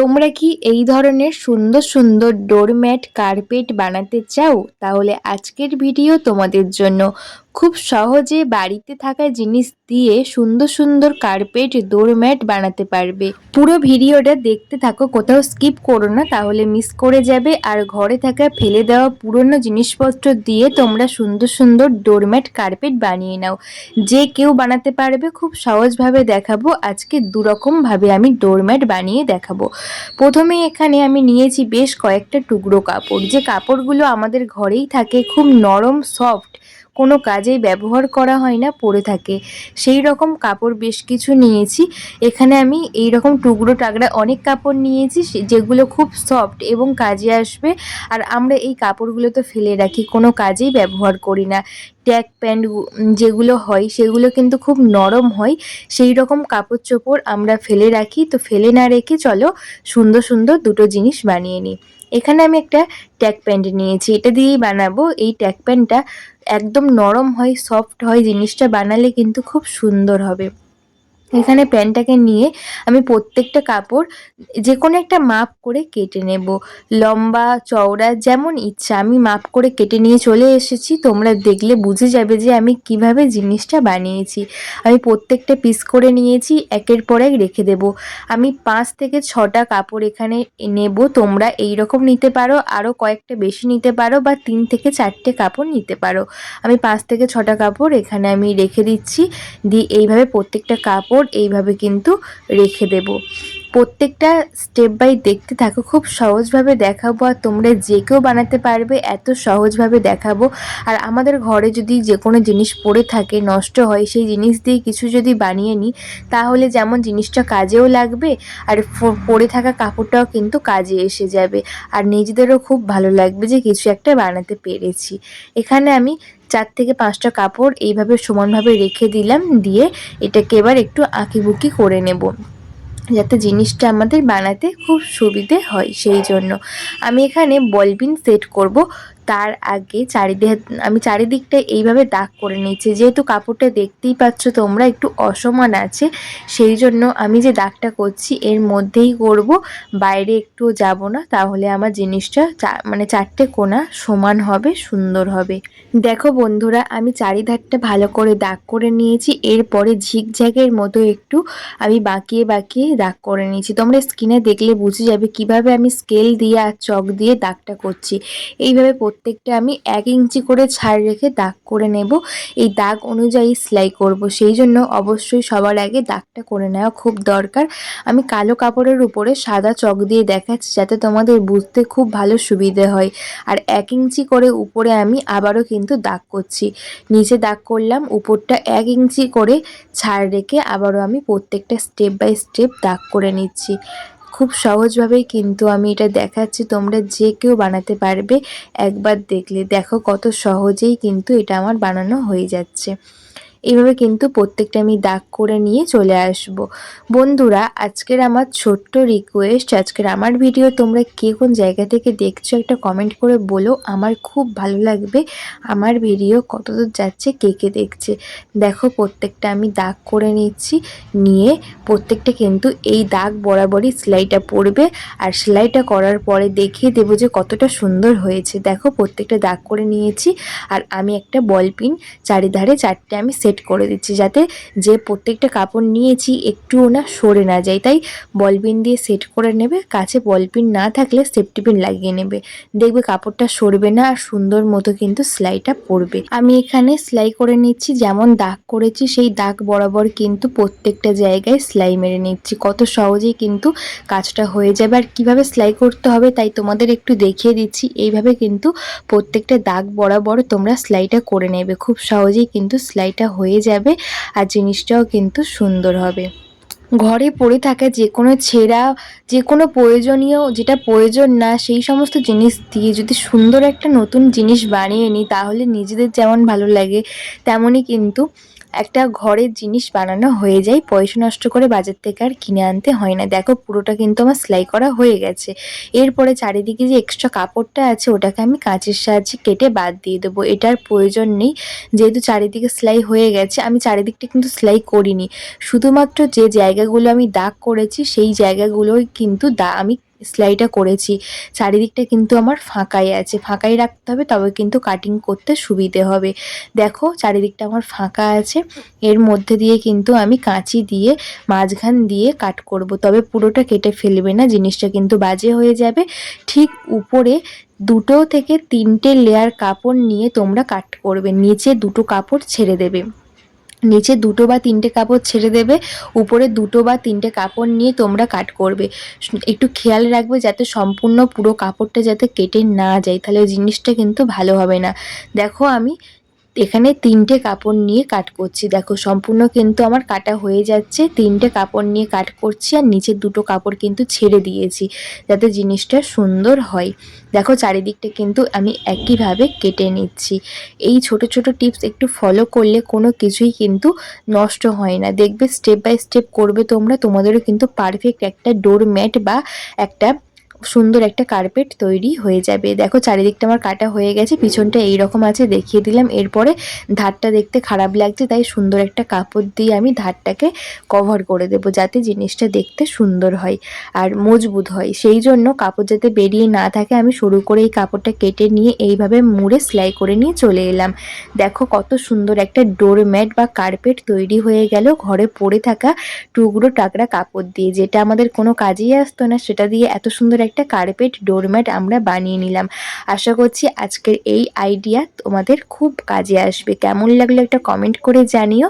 তোমরা কি এই ধরনের সুন্দর সুন্দর ডোরম্যাট কার্পেট বানাতে চাও? তাহলে আজকের ভিডিও তোমাদের জন্য খুব সহজে বাড়িতে থাকা জিনিস দিয়ে সুন্দর সুন্দর কার্পেট ডোরম্যাট বানাতে পারবে। পুরো ভিডিওটা দেখতে থাকো, কোথাও স্কিপ করো না, তাহলে মিস করে যাবে। আর ঘরে থাকা, ফেলে দেওয়া পুরনো জিনিসপত্র দিয়ে তোমরা সুন্দর সুন্দর ডোরম্যাট কার্পেট বানিয়ে নাও। যে কেউ বানাতে পারবে, খুব সহজভাবে দেখাবো। আজকে দুরকমভাবে আমি ডোরম্যাট বানিয়ে দেখাবো। প্রথমে এখানে আমি নিয়েছি বেশ কয়েকটা টুকরো কাপড়। যে কাপড়গুলো আমাদের ঘরেই থাকে, খুব নরম সফট কোনো কাজেই ব্যবহার করা হয় না পরে থাকে। সেই রকম কাপড় বেশ কিছু নিয়েছি। এখানে আমি এই রকম টুকরো টাকরা অনেক কাপড় নিয়েছি যেগুলো খুব সফট এবং কাজে আসবে। আর আমরা এই কাপড়গুলো তো ফেলে রাখি, কোনো কাজেই ব্যবহার করি না। ট্যাগ প্যান্ট যেগুলো হয়, সেগুলো কিন্তু খুব নরম হয়। সেই রকম কাপড় চোপড় আমরা ফেলে রাখি। তো ফেলে না রেখে চলো সুন্দর সুন্দর দুটো জিনিস বানিয়ে নিই। এখানে আমি একটা ট্যাগ প্যান্ট নিয়েছি। এটা দিয়েই বানাবো। এই ট্যাগ প্যান্টটা একদম নরম হয়, সফট হয়, জিনিসটা বানালে কিন্তু খুব সুন্দর হবে। এখানে প্যান্টটাকে নিয়ে আমি প্রত্যেকটা কাপড় যে কোনো একটা মাপ করে কেটে নেব। লম্বা, চওড়া, যেমন ইচ্ছা। আমি মাপ করে কেটে নিয়ে চলে এসেছি। তোমরা দেখলে বুঝে যাবে যে আমি কীভাবে জিনিসটা বানিয়েছি। আমি প্রত্যেকটা পিস করে নিয়েছি, একের পর এক রেখে দেব। আমি পাঁচ থেকে ছটা কাপড় এখানে নেব। তোমরা এই রকম নিতে পারো আরও কয়েকটা বেশি নিতে পারো বা তিন থেকে চারটে কাপড় নিতে পারো। আমি পাঁচ থেকে ছটা কাপড় এখানে আমি রেখে দিচ্ছি। দিয়ে এইভাবে প্রত্যেকটা কাপড় এইভাবে কিন্তু রেখে দেব। প্রত্যেকটা স্টেপ বাই দেখতে থাকো। খুব সহজভাবে দেখাবো আর তোমরা যে কেউ বানাতে পারবে, এত সহজভাবে দেখাবো। আর আমাদের ঘরে যদি যে কোনো জিনিস পড়ে থাকে, নষ্ট হয়, সেই জিনিস দিয়ে কিছু যদি বানিয়ে নিই, তাহলে যেমন জিনিসটা কাজেও লাগবে, আর পড়ে থাকা কাপড়টাও কিন্তু কাজে এসে যাবে। আর নিজেদেরও খুব ভালো লাগবে যে কিছু একটা বানাতে পেরেছি। এখানে আমি চার থেকে পাঁচটা কাপড় এইভাবে সমানভাবে রেখে দিলাম, দিয়ে এটাকে এবার একটু আঁকিবুকি করে নেব। যাতে জিনিসটা আমাদের বানাতে খুব সুবিধে হয় সেই জন্য। আমি এখানে বলবিন সেট করব। তার আগে চারিদিকে আমি চারিদিকটা এইভাবে দাগ করে নিয়েছি। যেহেতু কাপড়টা দেখতেই পাচ্ছ তোমরা, একটু অসমান আছে, সেই জন্য আমি যে দাগটা করছি, এর মধ্যেই করব, বাইরে একটু যাব না। তাহলে আমার জিনিসটা মানে চারটে কোণা সমান হবে, সুন্দর হবে। দেখো বন্ধুরা, আমি চারিধারটা ভালো করে দাগ করে নিয়েছি, এরপরে ঝিকঝ্যাকের মতো একটু আমি বাঁকিয়ে বাঁকিয়ে দাগ করে নিয়েছি। তোমরা স্কিনে দেখলে বুঝে যাবে কীভাবে আমি স্কেল দিয়ে আর চক দিয়ে দাগটা করছি। এইভাবে প্রত্যেকটা আমি এক ইঞ্চি করে ছাড় রেখে দাগ করে নেব। এই দাগ অনুযায়ী সেলাই করব, সেই জন্য অবশ্যই সবার আগে দাগটা করে নেওয়া খুব দরকার। আমি কালো কাপড়ের উপরে সাদা চক দিয়ে দেখাচ্ছি যাতে তোমাদের বুঝতে খুব ভালো সুবিধে হয়। আর এক ইঞ্চি করে উপরে আমি আবারও কিন্তু দাগ করছি। নিচে দাগ করলাম, উপরটা এক ইঞ্চি করে ছাড় রেখে আবারও আমি প্রত্যেকটা স্টেপ বাই স্টেপ দাগ করে নিচ্ছি। খুব সহজভাবেই কিন্তু আমি এটা দেখাচ্ছি, তোমরা যে কেউ বানাতে পারবে, একবার দেখলে। দেখো কত সহজেই কিন্তু এটা আমার বানানো হয়ে যাচ্ছে। এইভাবে কিন্তু প্রত্যেকটা আমি দাগ করে নিয়ে চলে আসব। বন্ধুরা, আজকের আমার ছোট্ট রিকোয়েস্ট আজকের আমার ভিডিও তোমরা কে কোন জায়গা থেকে দেখছ একটা কমেন্ট করে বলো। আমার খুব ভালো লাগবে আমার ভিডিও কতদূর যাচ্ছে, কে কে দেখছে। দেখো, প্রত্যেকটা আমি দাগ করে নিচ্ছি, নিয়ে প্রত্যেকটা কিন্তু এই দাগ বরাবরই সেলাইটা পড়বে। আর সেলাইটা করার পরে দেখিয়ে দেবো যে কতটা সুন্দর হয়েছে। দেখো, প্রত্যেকটা দাগ করে নিয়েছি। আর আমি একটা বল পিন চারিধারে চারটে আমি করে দিচ্ছি যাতে যে প্রত্যেকটা কাপড় নিয়েছি একটুও না সরে না যায়। তাই বল পিন দিয়ে সেট করে নেবে, কাছে বল পিন না থাকলে সেফটি পিন লাগিয়ে নেবে। দেখবে কাপড়টা সরবে না আর সুন্দর মতো কিন্তু সেলাইটা পড়বে আমি এখানে সেলাই করে নিচ্ছি, যেমন দাগ করেছি সেই দাগ বরাবর কিন্তু প্রত্যেকটা জায়গায় সেলাই মেরে নিচ্ছি। কত সহজেই কিন্তু কাজটা হয়ে যাবে। আর কীভাবে সেলাই করতে হবে তাই তোমাদের একটু দেখিয়ে দিচ্ছি। এইভাবে কিন্তু প্রত্যেকটা দাগ বরাবর তোমরা সেলাইটা করে নেবে। খুব সহজেই কিন্তু সেলাইটা হয়ে যাবে আর জিনিসটাও কিন্তু সুন্দর হবে। ঘরে পড়ে থাকা যে কোনো ছেঁড়া যে কোনো প্রয়োজনীয়, যেটা প্রয়োজন না, সেই সমস্ত জিনিস দিয়ে যদি সুন্দর একটা নতুন জিনিস বানিয়ে নিই তাহলে নিজেদের যেমন ভালো লাগে, তেমনই কিন্তু একটা ঘরের জিনিস বানানো হয়ে যায়, পয়সা নষ্ট করে বাজার থেকে আর কিনে আনতে হয় না। দেখো, পুরোটা কিন্তু আমার সেলাই করা হয়ে গেছে। এরপরে চারিদিকে যে এক্সট্রা কাপড়টা আছে, ওটাকে আমি কাঁচের সাহায্যে কেটে বাদ দিয়ে দেবো। এটার প্রয়োজন নেই, যেহেতু চারিদিকে সেলাই হয়ে গেছে, আমি চারিদিকটা কিন্তু সেলাই করিনি। শুধুমাত্র যে জায়গাগুলো আমি দাগ করেছি, সেই জায়গাগুলোই কিন্তু দা, আমি সেলাইটা করেছি। চারিদিকটা কিন্তু আমার ফাঁকাই আছে। ফাঁকাই রাখতে হবে, তবে কিন্তু কাটিং করতে সুবিধে হবে। দেখো, চারিদিকটা আমার ফাঁকা আছে। এর মধ্যে দিয়ে কিন্তু আমি কাঁচি দিয়ে মাঝখান দিয়ে কাট করব। তবে পুরোটা কেটে ফেলবে না, জিনিসটা কিন্তু বাজে হয়ে যাবে। ঠিক উপরে দুটো থেকে তিনটে লেয়ার কাপড় নিয়ে তোমরা কাট করবে। নিচে দুটো কাপড় ছেড়ে দেবে। নিচে দুটো বা তিনটে কাপড় ছেড়ে দেবে, উপরে দুটো বা তিনটে কাপড় নিয়ে তোমরা কাট করবে। একটু খেয়াল রাখবে যাতে সম্পূর্ণ পুরো কাপড়টা যাতে কেটে না যায়, তাহলে জিনিসটা কিন্তু ভালো হবে না। দেখো আমি এখানে তিনটে কাপড় নিয়ে কাট করছি। দেখো, সম্পূর্ণ কিন্তু আমার কাটা হয়ে যাচ্ছে। তিনটে কাপড় নিয়ে কাট করছি আর নিচের দুটো কাপড় কিন্তু ছেড়ে দিয়েছি যাতে জিনিসটা সুন্দর হয়। দেখো, চারিদিকটা কিন্তু আমি একইভাবে কেটে নিচ্ছি। এই ছোট ছোট টিপস একটু ফলো করলে কোনো কিছুই কিন্তু নষ্ট হয় না। দেখবে স্টেপ বাই স্টেপ করবে তোমরা, তোমাদেরও কিন্তু পারফেক্ট একটা ডোর ম্যাট বা একটা সুন্দর একটা কার্পেট তৈরি হয়ে যাবে। দেখো, চারিদিকটা আমার কাটা হয়ে গেছে, পিছনটা এইরকম আছে, দেখিয়ে দিলাম। এরপরে ধারটা দেখতে খারাপ লাগছে, তাই সুন্দর একটা কাপড় দিয়ে আমি ধারটাকে কভার করে দেব, যাতে জিনিসটা দেখতে সুন্দর হয় আর মজবুত হয়। সেই জন্য কাপড় যাতে বেরিয়ে না থাকে, আমি শুরু করে এই কাপড়টা কেটে নিয়ে এইভাবে মুড়ে সেলাই করে নিয়ে চলে এলাম। দেখো, কত সুন্দর একটা ডোর ম্যাট বা কার্পেট তৈরি হয়ে গেল, ঘরে পড়ে থাকা টুকরো টাকরা কাপড় দিয়ে, যেটা আমাদের কোনো কাজেই আসতো না, সেটা দিয়ে এত সুন্দর একটা কার্পেট ডোরম্যাট আমরা বানিয়ে নিলাম। আশা করছি আজকের এই আইডিয়া তোমাদের খুব কাজে আসবে। কেমন লাগল একটা কমেন্ট করে জানিও।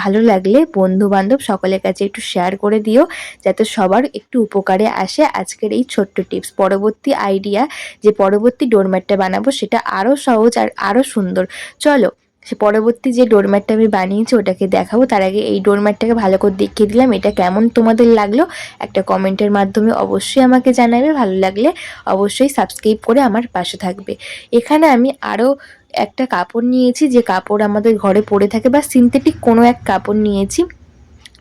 ভালো লাগলে বন্ধু বান্ধব সকলের কাছে একটু শেয়ার করে দিও, যাতে সবার একটু উপকারে আসে আজকের এই ছোট্ট টিপস পরবর্তী আইডিয়া যে পরবর্তী ডোরম্যাটটা বানাবো সেটা আরও সহজ আর আরও সুন্দর। চলো সে পরবর্তী যে ডোরম্যাটটা আমি বানিয়েছি, ওটাকে দেখাবো। তার আগে এই ডোরম্যাটটাকে ভালো করে দেখিয়ে দিলাম। এটা কেমন তোমাদের লাগল? একটা কমেন্টের মাধ্যমে অবশ্যই আমাকে জানাবে। ভালো লাগলে অবশ্যই সাবস্ক্রাইব করে আমার পাশে থাকবে। এখানে আমি আরও একটা কাপড় নিয়েছি। যে কাপড় আমাদের ঘরে পড়ে থাকে বা সিনথেটিক কোনো এক কাপড় নিয়েছি।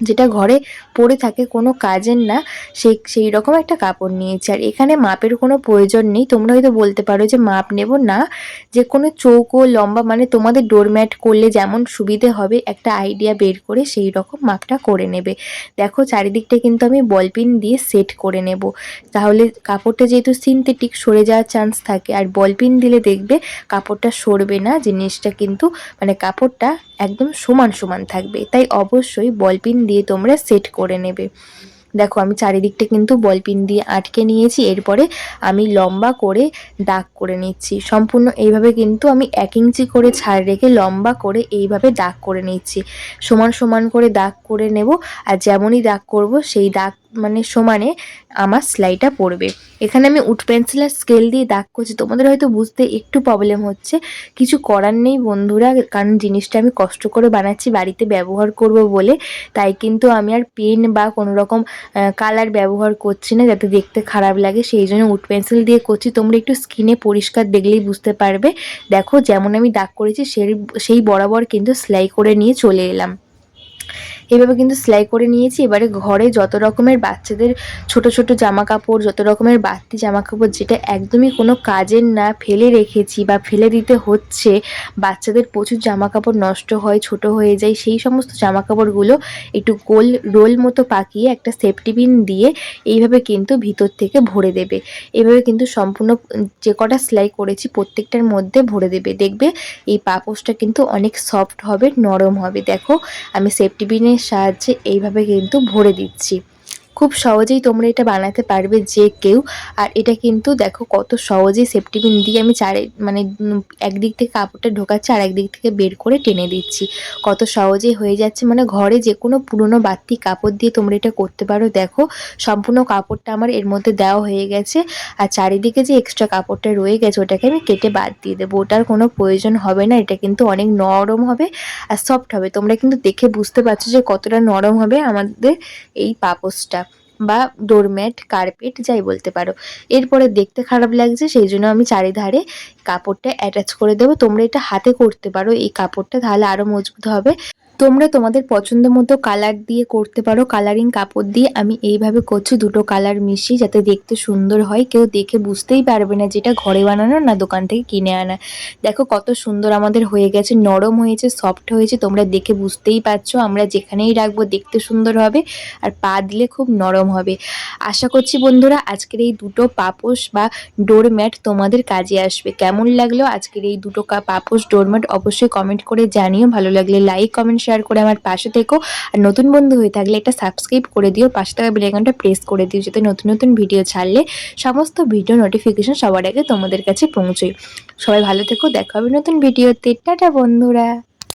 যেটা ঘরে পড়ে থাকে কোনো কাজের না সেই সেই রকম একটা কাপড় নিয়েছি। আর এখানে মাপের কোনো প্রয়োজন নেই। তোমরা হয়তো বলতে পারো যে মাপ নেব না, যে কোনো চৌকো, লম্বা মানে তোমাদের ডোরম্যাট করলে যেমন সুবিধে হবে, একটা আইডিয়া বের করে সেই রকম মাপটা করে নেবে। দেখো চারিদিকটা কিন্তু আমি বলপিন দিয়ে সেট করে নেব। তাহলে কাপড়টা যেহেতু সিনথেটিক সরে যাওয়ার চান্স থাকে, আর বলপিন দিলে দেখবে কাপড়টা সরবে না, জিনিসটা কিন্তু মানে কাপড়টা একদম সমান সমান থাকবে। তাই অবশ্যই বলপিন দিয়ে তোমরা সেট করে নেবে। দেখো আমি চারিদিকটা কিন্তু বলপিন দিয়ে আটকে নিয়েছি, এরপরে আমি লম্বা করে দাগ করে নিচ্ছি। সম্পূর্ণ এইভাবে কিন্তু আমি এক ইঞ্চি করে ছাড় রেখে লম্বা করে এইভাবে দাগ করে নিচ্ছি। সমান সমান করে দাগ করে নেব, আর যেমনই দাগ করব, সেই দাগ মানে সমানে আমার সেলাইটা পড়বে। এখানে আমি উড পেন্সিল আর স্কেল দিয়ে দাগ করছি। তোমাদের হয়তো বুঝতে একটু প্রবলেম হচ্ছে। কিছু করার নেই বন্ধুরা, কারণ জিনিসটা আমি কষ্ট করে বানাচ্ছি, বাড়িতে ব্যবহার করব বলে। তাই কিন্তু আমি আর পেন বা কোনো রকম কালার ব্যবহার করছি না, যাতে দেখতে খারাপ লাগে। সেই জন্য উড পেন্সিল দিয়ে করছি। তোমরা একটু স্কিনে পরিষ্কার দেখলেই বুঝতে পারবে। দেখো, যেমন আমি দাগ করেছি, সেই সেই বরাবর কিন্তু সেলাই করে নিয়ে চলে এলাম। এভাবে কিন্তু সেলাই করে নিয়েছি। এবারে ঘরে যত রকমের বাচ্চাদের ছোট ছোট জামা কাপড় যত রকমের বাড়তি জামা কাপড় যেটা একদমই কোনো কাজের না ফেলে রেখেছি বা ফেলে দিতে হচ্ছে, বাচ্চাদের প্রচুর জামা কাপড় নষ্ট হয়, ছোট হয়ে যায়, সেই সমস্ত জামা কাপড়গুলো একটু গোল, রোল মতো পাকিয়ে একটা সেফটি বিন দিয়ে এইভাবে কিন্তু ভিতর থেকে ভরে দেবে। এভাবে কিন্তু সম্পূর্ণ যে কটা সেলাই করেছি প্রত্যেকটার মধ্যে ভরে দেবে। দেখবে এই পাপোশটা কিন্তু অনেক সফট হবে, নরম হবে। দেখো, আমি সেফটি পিনের সাহায্যে এইভাবে কিন্তু ভরে দিচ্ছি। খুব সহজেই তোমরা এটা বানাতে পারবে যে কেউ। আর এটা কিন্তু দেখো কত সহজেই সেফটি পিন দিয়ে আমি চারে মানে একদিক থেকে কাপড়টা ঢোকাচ্ছি আর একদিক থেকে বের করে টেনে দিচ্ছি। কত সহজেই হয়ে যাচ্ছে মানে ঘরে যে কোনো পুরনো বাড়তি কাপড় দিয়ে তোমরা এটা করতে পারো। দেখো, সম্পূর্ণ কাপড়টা আমার এর মধ্যে দেওয়া হয়ে গেছে। আর চারিদিকে যে এক্সট্রা কাপড়টা রয়ে গেছে, ওটাকে আমি কেটে বাদ দিয়ে দেবো। ওটার কোনো প্রয়োজন হবে না, এটা কিন্তু অনেক নরম হবে আর সফট হবে। তোমরা কিন্তু দেখে বুঝতে পারছ যে কতটা নরম হবে আমাদের এই পাপোসটা। বা ডোরম্যাট কার্পেট, যাই বলতে পারো। এরপরে দেখতে খারাপ লাগছে, সেই জন্য আমি চারিধারে কাপড়টা অ্যাটাচ করে দেবো। তোমরা এটা হাতে করতে পারো, এই কাপড়টা তাহলে আরও মজবুত হবে। তোমরা তোমাদের পছন্দ মতো কালার দিয়ে করতে পারো কালারিং কাপড় দিয়ে। আমি এইভাবে করছি, দুটো কালার মিশিয়ে যাতে দেখতে সুন্দর হয়। কেউ দেখে বুঝতেই পারবে না যেটা ঘরে বানানো না দোকান থেকে কিনে আনা। দেখো কত সুন্দর আমাদের হয়ে গেছে, নরম হয়েছে সফট হয়েছে, তোমরা দেখে বুঝতেই পারছ। আমরা যেখানেই রাখব দেখতে সুন্দর হবে আর পা দিলে খুব নরম হবে। আশা করছি বন্ধুরা আজকের এই দুটো পাপোশ বা ডোরম্যাট তোমাদের কাজে আসবে। কেমন লাগল আজকের এই দুটো পাপোশ ডোরম্যাট অবশ্যই কমেন্ট করে জানিও। ভালো লাগলে লাইক কমেন্ট শেয়ার করে আমার পাশে থেকো। আর নতুন বন্ধু হয়ে থাকলে এটা সাবস্ক্রাইব করে দিও, পাশে থাকা বেলাইকনটা প্রেস করে দিও, যাতে নতুন নতুন ভিডিও ছাড়লে সমস্ত ভিডিও নোটিফিকেশন সবার আগে তোমাদের কাছে পৌঁছয়। সবাই ভালো থেকো, দেখা হবে নতুন ভিডিওতে টাটা বন্ধুরা!